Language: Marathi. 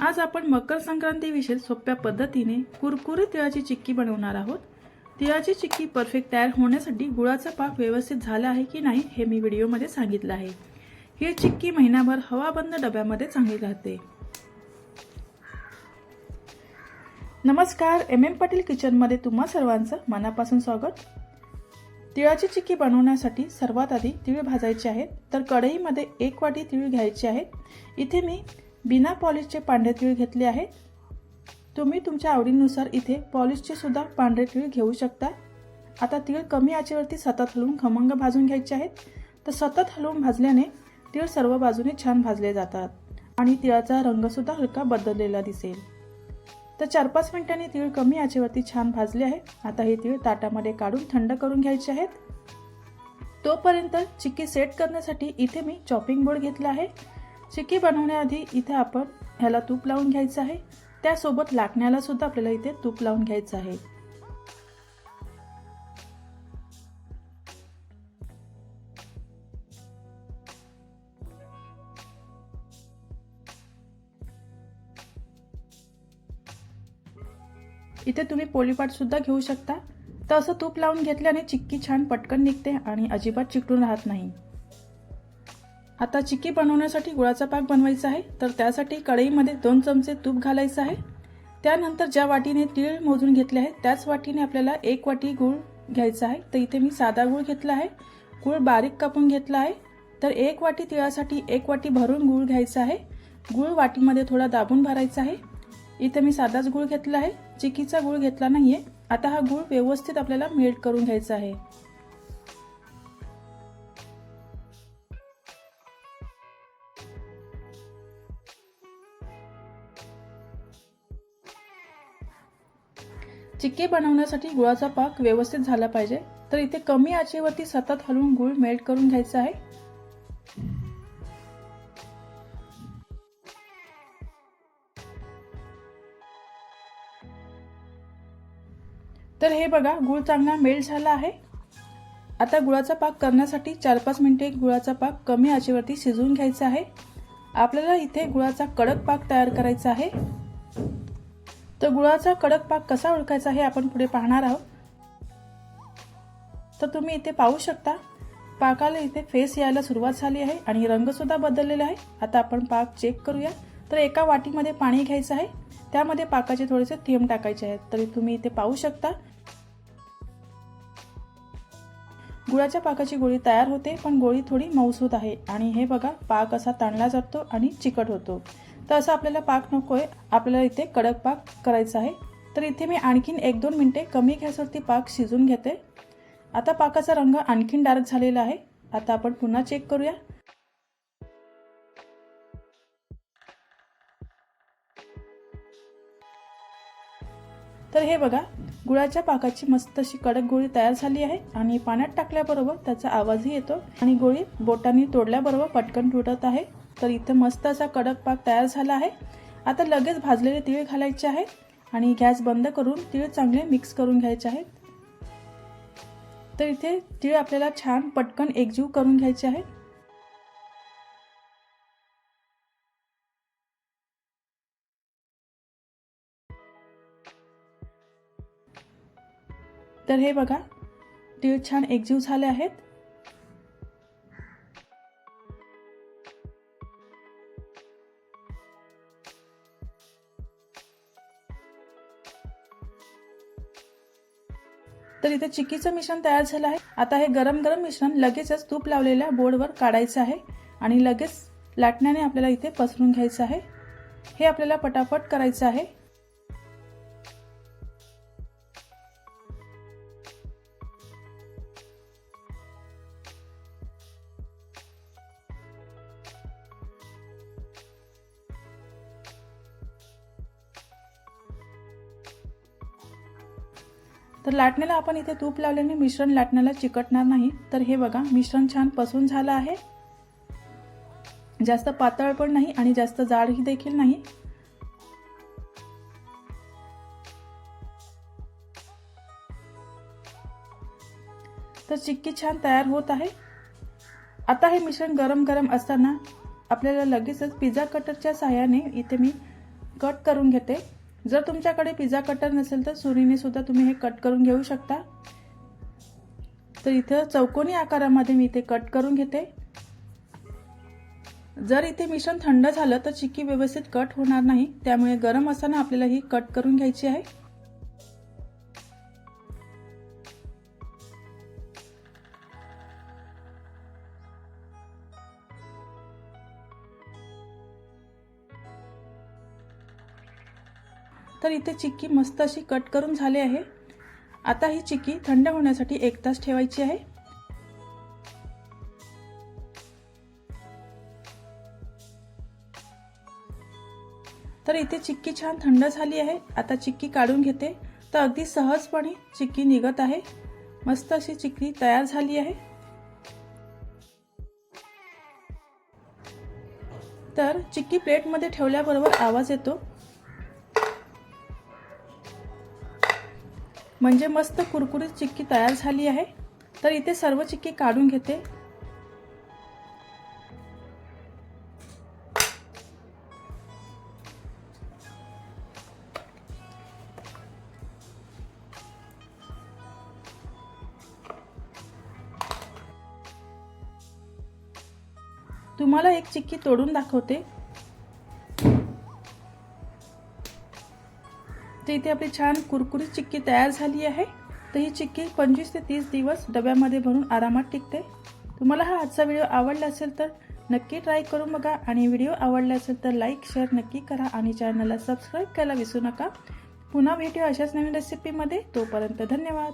आज आपण मकर संक्रांतीविषयी सोप्या पद्धतीने कुरकुरीत तिळाची चिक्की बनवणार आहोत. तिळाची चिक्की परफेक्ट तयार होण्यासाठी गुळाचा पाक व्यवस्थित झाला आहे की नाही हे मी व्हिडिओमध्ये सांगितलं आहे. ही चिक्की महिनाभर हवाबंद डब्यामध्ये चांगली राहते. नमस्कार एम एम पाटील किचनमध्ये तुम्हा सर्वांचं मनापासून स्वागत. तिळाची चिक्की बनवण्यासाठी सर्वात आधी तिळ भाजायचे आहेत तर कढईमध्ये एक वाटी तिळ घ्यायचे आहेत. इथे मी बिना पॉलिशचे पांढरे तिळ घेतले आहेत तुम्ही तुमच्या आवडीनुसार इथे पॉलिशचे सुद्धा पांढरे तिळ घेऊ शकता. आता तीळ कमी आचेवरती सतत हलवून खमंग भाजून घ्यायचे आहेत. तर सतत हलवून भाजल्याने तीळ सर्व बाजूने छान भाजले जातात आणि तिळाचा रंगसुद्धा हलका बदललेला दिसेल. तर चार पाच मिनिटांनी तीळ कमी आचेवरती छान भाजले आहे. आता हे तीळ ताटामध्ये काढून थंड करून घ्यायचे आहेत. तोपर्यंत चिक्की सेट करण्यासाठी इथे मी चॉपिंग बोर्ड घेतला आहे. चिक्की बनवण्याआधी इथे आपण ह्याला तूप लावून घ्यायचं आहे. त्यासोबत लाटण्याला सुद्धा आपल्याला इथे तूप लावून घ्यायचं आहे. इथे तुम्ही पोलीपाट सुद्धा घेऊ शकता. तर असं तूप लावून घेतल्याने चिक्की छान पटकन निघते आणि अजिबात चिकटून राहत नाही. आता चिक्की बनवण्यासाठी गुळाचा पाक बनवायचा आहे. तर त्यासाठी कढईमध्ये दोन चमचे तूप घालायचं आहे. त्यानंतर ज्या वाटीने तीळ मोजून घेतले आहे त्याच वाटीने आपल्याला एक वाटी गूळ घ्यायचा आहे. तर इथे मी साधा गूळ घेतला आहे. गूळ बारीक कापून घेतला आहे. तर एक वाटी तिळासाठी एक वाटी भरून गूळ घ्यायचा आहे. गूळ वाटीमध्ये थोडा दाबून भरायचा आहे. इथे मी साधाच गूळ घेतला आहे. चिकीचा गूळ घेतला नाही आहे आता हा गूळ व्यवस्थित आपल्याला मेल्ट करून घ्यायचा आहे. चिक्की बनवण्यासाठी गुळाचा पाक व्यवस्थित झाला पाहिजे. तर इथे कमी आचेवरती सतत हलवून गुळ मेल्ट करून घ्यायचा आहे. तर हे बघा गुळ चांगला मेल्ट झाला आहे. आता गुळाचा पाक करण्यासाठी चार पाच मिनिटे गुळाचा पाक कमी आचेवरती शिजवून घ्यायचा आहे. आपल्याला इथे गुळाचा कडक पाक तयार करायचा आहे. तर गुळाचा कडक पाक कसा ओळखायचा हे आपण पुढे पाहणार आहोत. तर तुम्ही इथे पाहू शकता पाकाला इथे फेस यायला सुरुवात झाली आहे आणि रंगसुद्धा बदललेला आहे. आता आपण पाक चेक करूया. तर एका वाटीमध्ये पाणी घ्यायचं आहे. त्यामध्ये पाकाचे थोडेसे थेंब टाकायचे आहेत. तरी तुम्ही इथे पाहू शकता. गुळाच्या पाकाची गोळी तयार होते पण गोळी थोडी मऊसूत आहे. आणि हे बघा पाक असा ताणला जातो आणि चिकट होतो. तर असं आपल्याला पाक नको आहे आपल्याला इथे कडक पाक करायचा आहे. तर इथे मी आणखीन एक दोन मिनटे कमी गॅसवरती पाक शिजून घेते. आता पाकाचा रंग आणखीन डार्क झालेला आहे. आता आपण पुन्हा चेक करूया. तर हे बघा गुळाच्या पाकाची मस्त अशी कडक गोळी तयार झाली आहे आणि पाण्यात टाकल्याबरोबर त्याचा आवाजही येतो आणि गोळी बोटांनी तोडल्याबरोबर पटकन तुटत आहे. तर इथे मस्त असा कडक पाक तयार झाला आहे. आता लगेच भाजलेले तीळ घालायचे आहेत आणि गॅस बंद करून तीळ चांगले मिक्स करून घ्यायचे आहेत. तर इथे तीळ आपल्याला छान पटकन एकजीव करून घ्यायचे आहेत. तर हे बघा तीळ छान एकजीव झाले आहेत. तर इथे चिकीचं मिश्रण तयार झालं आहे. आता हे गरम गरम मिश्रण लगेचच तूप लावलेल्या बोर्डवर काढायचं आहे आणि लगेच लाटण्याने आपल्याला इथे पसरून घ्यायचं आहे. हे आपल्याला पटापट करायचं आहे. तर लाटण्याला आपण इथे तूप लावल्याने मिश्रण लाटण्याला चिकटणार नाही. तर हे बघा मिश्रण छान पसून झालं आहे. जास्त पातळ पण नाही आणि जास्त जाडही देखील नाही. तर चिक्की छान तयार होत आहे. आता हे मिश्रण गरम गरम असताना आपल्याला लगेचच पिझ्झा कटरच्या साह्याने इथे मी कट करून घेते. जर तुमच्याकडे पिझ्झा कटर नसेल तर सुरीने सुद्धा तुम्ही हे कट करून घेऊ शकता. तर इथं चौकोनी आकारामध्ये मी ते कट करून घेते. जर इथे मिश्रण थंड झालं तर चिक्की व्यवस्थित कट होणार नाही. त्यामुळे गरम असताना आपल्याला ही कट करून घ्यायची आहे. तर इथे चिक्की मस्त अशी कट करून झाली आहे. आता ही चिक्की थंड होण्यासाठी एक तास ठेवायची आहे. तर इथे चिक्की छान थंड झाली आहे. आता चिक्की काढून घेते. तर अगदी सहजपणे चिक्की निघत आहे. मस्त अशी चिक्की तयार झाली आहे. तर चिक्की प्लेटमध्ये ठेवल्याबरोबर आवाज येतो. म्हणजे मस्त कुरकुरीत चिक्की तयार झाली आहे. तर इथे सर्व चिक्की काढून घेते. तुम्हाला एक चिक्की तोडून दाखवते. तर इथे आपली छान कुरकुरीत चिक्की तयार झाली आहे. तर ही चिक्की पंचवीस ते तीस दिवस डब्यामध्ये भरून आरामात टिकते. तुम्हाला हा आजचा व्हिडिओ आवडला असेल तर नक्की ट्राय करून बघा आणि व्हिडिओ आवडला असेल तर लाईक शेअर नक्की करा आणि चॅनलला सबस्क्राईब करायला विसरू नका. पुन्हा भेटूया अशाच नवीन रेसिपीमध्ये तोपर्यंत धन्यवाद.